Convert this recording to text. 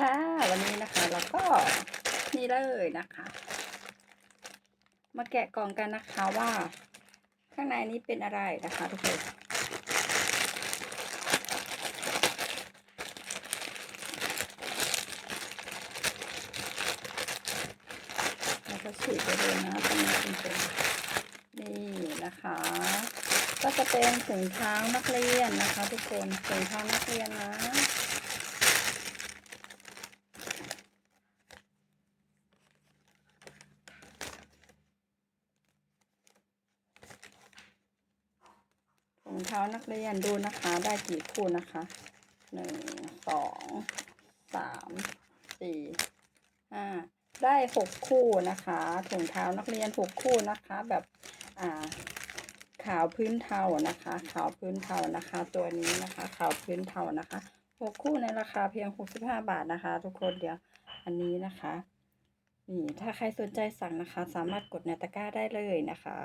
ค่ะ วันนี้นะคะเราก็นี่เลยนะคะ มาแกะกล่องกันนะคะว่า ข้างในนี้เป็นอะไรนะคะทุกคนแล้วก็ฉีกไปเลยนะตรงนี้เป็นนี่นะคะก็จะเป็นถุงเท้านักเรียนนะคะ ทุกคนถุงเท้านักเรียนนะ งเท้านักเรียนดูนะคะ ได้กี่คู่นะคะหนึ่งสองสามสี่ห้าได้หกคู่นะคะถุงเท้านักเรียนหกคู่นะคะ แบบอ่าขาวพื้นเทานะคะ ขาวพื้นเทานะคะ ตัวนี้นะคะ ขาวพื้นเทานะคะหกคู่ในราคาเพียงหกสิบห้าบาทนะคะ ทุกคนเดี๋ยวอันนี้นะคะนี่ถ้าใครสนใจสั่งนะคะ สามารถกดในตะกร้าได้เลยนะคะ